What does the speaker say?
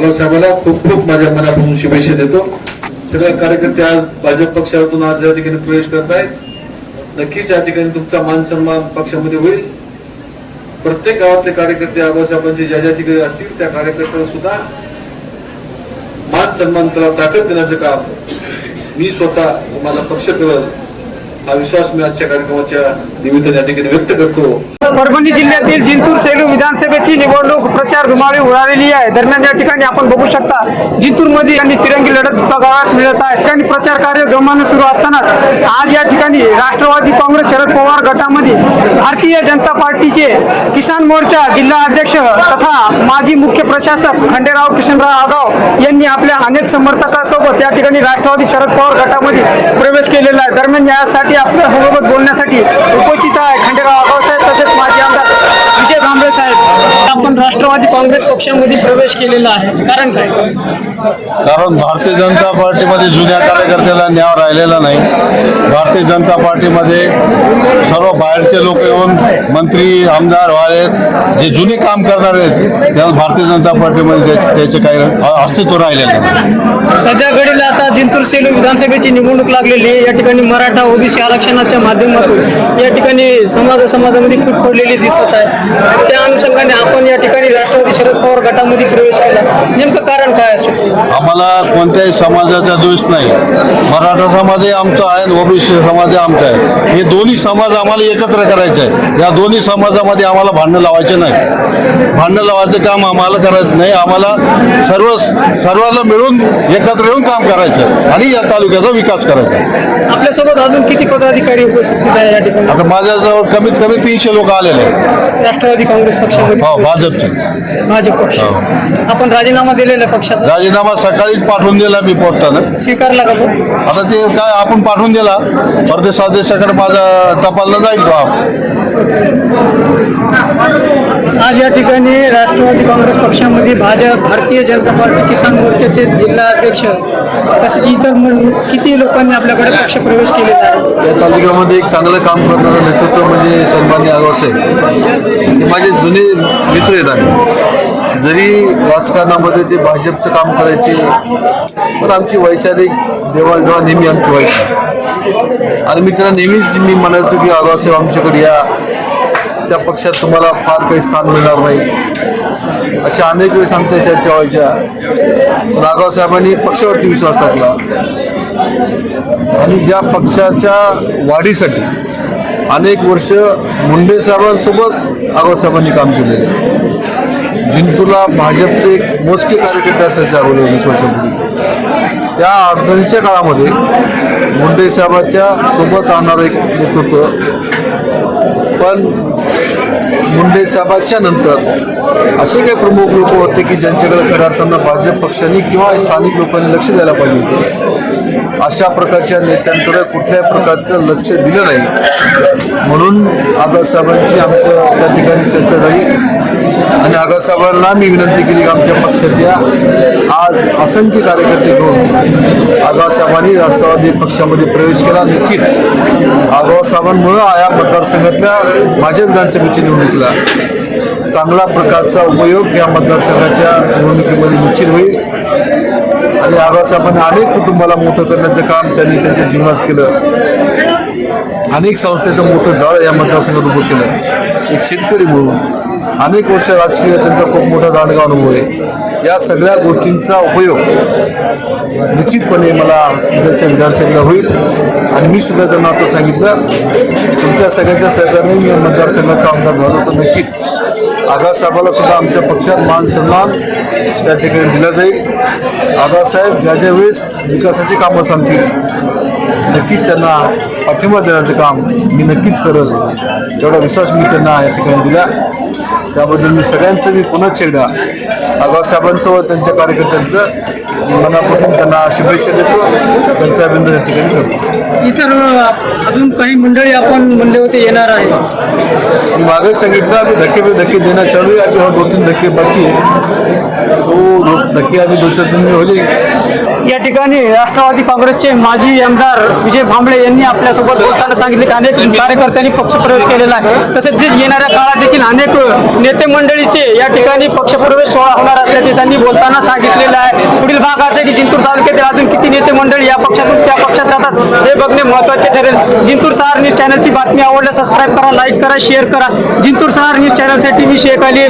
बाबासाहेबांना खूप खूप माझ्या मनापासून शुभेच्छा देतो. सगळे कार्यकर्ते आज भाजप पक्षातून आज या ठिकाणी प्रवेश करत आहेत नक्कीच या ठिकाणी तुमचा मान सन्मान पक्षामध्ये होईल. प्रत्येक गावातले कार्यकर्ते आबासाहेबांचे ज्या ज्या ठिकाणी असतील त्या कार्यकर्त्यांना सुद्धा मान सन्मान त्याला ताकद देण्याचं काम मी स्वतः माझा पक्ष करेल. हा विश्वास मी आजच्या कार्यक्रमाच्या निमित्ताने या ठिकाणी व्यक्त करतो. परभणी जिल्ह्यातील जिंतूर सेलू विधानसभेची निवडणूक प्रचार धुमाळी उडालेली आहे. दरम्यान या ठिकाणी आपण बघू शकता जिंतूरमध्ये यांनी तिरंगी लढत बघायला मिळत आहे. ठिकाणी प्रचार कार्य जोमानं सुरू असताना आज या ठिकाणी राष्ट्रवादी काँग्रेस शरद पवार गटामध्ये भारतीय जनता पार्टीचे किसान मोर्चा जिल्हा अध्यक्ष तथा माजी मुख्य प्रशासक खंडेराव किशनराव आगाव यांनी आपल्या अनेक समर्थकांसोबत या ठिकाणी राष्ट्रवादी शरद पवार गटामध्ये प्रवेश केलेला आहे. दरम्यान यासाठी आपल्यासोबत बोलण्यासाठी उपस्थित आहे खंडेराव आपण राष्ट्रवादी काँग्रेस पक्षामध्ये प्रवेश केलेला आहे. कारण काय? कारण भारतीय जनता पार्टीमध्ये जुन्या कार्यकर्त्याला न्याय राहिलेला नाही. भारतीय जनता पार्टीमध्ये सर्व बाहेरचे लोक येऊन मंत्री आमदार व्हाले जे जुने काम करणार आहेत त्याला भारतीय जनता पार्टीमध्ये त्या- त्याचे काही अस्तित्व राहिलेलं नाही. सध्या घडीला आता जिंतूर सेलू विधानसभेची निवडणूक लागलेली आहे. या ठिकाणी मराठा ओबीसी आरक्षणाच्या माध्यमातून या ठिकाणी समाज समाजामध्ये फूट पडलेली दिसत आहे. त्या अनुषंगाने आपण या ठिकाणी राष्ट्रवादी शरद पवार गटामध्ये प्रवेश केला. नेमकं कारण काय असू आम्हाला कोणत्याही समाजाचा द्वेष नाही. मराठा समाजही आमचा आहे आणि ओबीसी समाजही आमचा आहे. हे दोन्ही समाज आम्हाला एकत्र करायचे आहे या दोन्ही समाजामध्ये आम्हाला भांडणं लावायचे नाही. भांडणं लावायचं काम आम्हाला करायचं नाही. आम्हाला सर्व सर्वांना मिळून एकत्र येऊन काम करायचं आणि या तालुक्याचा विकास करायचा आपल्यासोबत अजून किती पदाधिकारी उपस्थित आहे या ठिकाणी? आता माझ्याजवळ कमीत कमी तीनशे लोक आलेले आहेत. राष्ट्रवादी काँग्रेस हो पक्षामध्ये भाजपचे. भाजप पक्ष. आपण राजीनामा दिलेला आहे पक्षाचा. राजीनामा सकाळीच पाठवून दिला मी पोस्टानं. स्वीकारला का तो? आता ते काय आपण पाठवून दिला परदेश अध्यक्षाकडे माझा टपालला जाईल तो आज या ठिकाणी राष्ट्रवादी काँग्रेस पक्षामध्ये भाजप भारतीय जनता पार्टी किसान मोर्चाचे जिल्हा अध्यक्ष तसेच इतर मन- किती लोकांनी आपल्याकडे पक्ष प्रवेश केलेला आहे? या तालुक्यामध्ये एक चांगलं काम करणारं नेतृत्व म्हणजे सन्मान्य आगावसाहेब माझे जुने मित्र आहेत आम्ही. जरी राजकारणामध्ये ते भाजपचं काम करायचे पण आमची वैचारिक देवाणघेवाण नेहमी आमची व्हायची आणि मी त्यांना नेहमीच मी म्हणायचो की आगावसाहेब आमच्याकडे या. त्या पक्षात तुम्हाला फार काही स्थान मिळणार नाही. अशा अनेक वेळेस आमच्या चर्चा व्हायच्या. पण आगावसाहेबांनी पक्षावरती विश्वास टाकला. आणि ज्या पक्षाच्या वाढीसाठी अनेक वर्ष मुंडे साहेबांसोबत आबासाहेबांनी काम केलेलं आहे. भाजपचे मोजके कार्यकर्ते असायचे अगोदर वीस वर्षापूर्वी. त्या अडचणीच्या काळामध्ये मुंडे साहेबांच्या सोबत आणणारं एक नेतृत्व पण मुंडे साहेबांच्या नंतर असे काही प्रमुख लोक होते की ज्यांच्याकडे खऱ्या अर्थानं भाजप पक्षांनी किंवा स्थानिक लोकांनी लक्ष द्यायला पाहिजे होतं. अशा प्रकारच्या नेत्यांकडे कुठल्याही प्रकारचं लक्ष दिलं नाही. म्हणून आगासाहेबांची आमच्या त्या ठिकाणी चर्चा झाली. आणि आगासाहेबांना मी विनंती केली की आमच्या पक्षात या. आज असंख्य कार्यकर्ते घेऊन आगासाहेबांनी राष्ट्रवादी पक्षामध्ये प्रवेश केला. निश्चित आगासाहेबांमुळं या मतदारसंघातल्या माझ्या विधानसभेची निवडणुकीला चांगला प्रकारचा उपयोग या मतदारसंघाच्या निवडणुकीमध्ये निश्चित होईल. आणि आगासाहेबांनी अनेक कुटुंबाला मोठं करण्याचं काम त्यांनी त्यांच्या जीवनात केलं. अनेक संस्थेचं मोठं जाळं या मतदारसंघात उभं केलं. एक शेतकरी म्हणून अनेक वर्ष राजकीय त्यांचा खूप मोठा दांडगा अनुभव आहे. या सगळ्या गोष्टींचा उपयोग निश्चितपणे मला उद्याच्या विधानसभेला होईल. आणि मी सुद्धा त्यांना आता सांगितलं तुमच्या सगळ्यांच्या सहकार्याने मी मतदारसंघाचा आमदार झालो तर नक्कीच आगासाहेबाला सुद्धा आमच्या पक्षात मान सन्मान त्या ठिकाणी दिला जाईल. आगासाहेब ज्या ज्या वेळेस विकासाची कामं सांगतील नक्कीच त्यांना पाठिंबा देण्याचं काम मी नक्कीच करेल. तेवढा विश्वास मी त्यांना या ठिकाणी दिला. त्याबद्दल मी सगळ्यांचं मी पुन्हा एकदा आगासाहेबांचं व त्यांच्या कार्यकर्त्यांचं मनापासून त्यांना शुभेच्छा देतो. त्यांचा अभिनंदन या ठिकाणी करतो इतर अजून काही मंडळी आपण होते येणार आहे मागे सांगितलं आम्ही धक्के पे धक्के देना चालू आहे. अभी और दो तीन धक्के बाकी आहे. तो धक्के अभी दो चार दिन हो जाएंगे या ठिकाणी राष्ट्रवादी काँग्रेसचे माजी आमदार विजय भांबळे यांनी आपल्यासोबत बोलताना सांगितले की अनेक कार्यकर्त्यांनी पक्षप्रवेश केलेला आहे. तसेच जे येणाऱ्या काळात देखील अनेक नेते मंडळीचे या ठिकाणी पक्षप्रवेश सोहळा होणार असल्याचे त्यांनी बोलताना सांगितलेलं आहे. पुढील भाग असा की जिंतूर तालुक्यातील अजून किती नेते मंडळी या पक्षातून त्या पक्षात जातात हे बघणे महत्त्वाचे ठरेल. जिंतूर सहार न्यूज चॅनलची बातमी आवडल्यास सबस्क्राईब करा लाईक करा शेअर करा. जिंतूर सहार न्यूज चॅनलसाठी मी शेख अली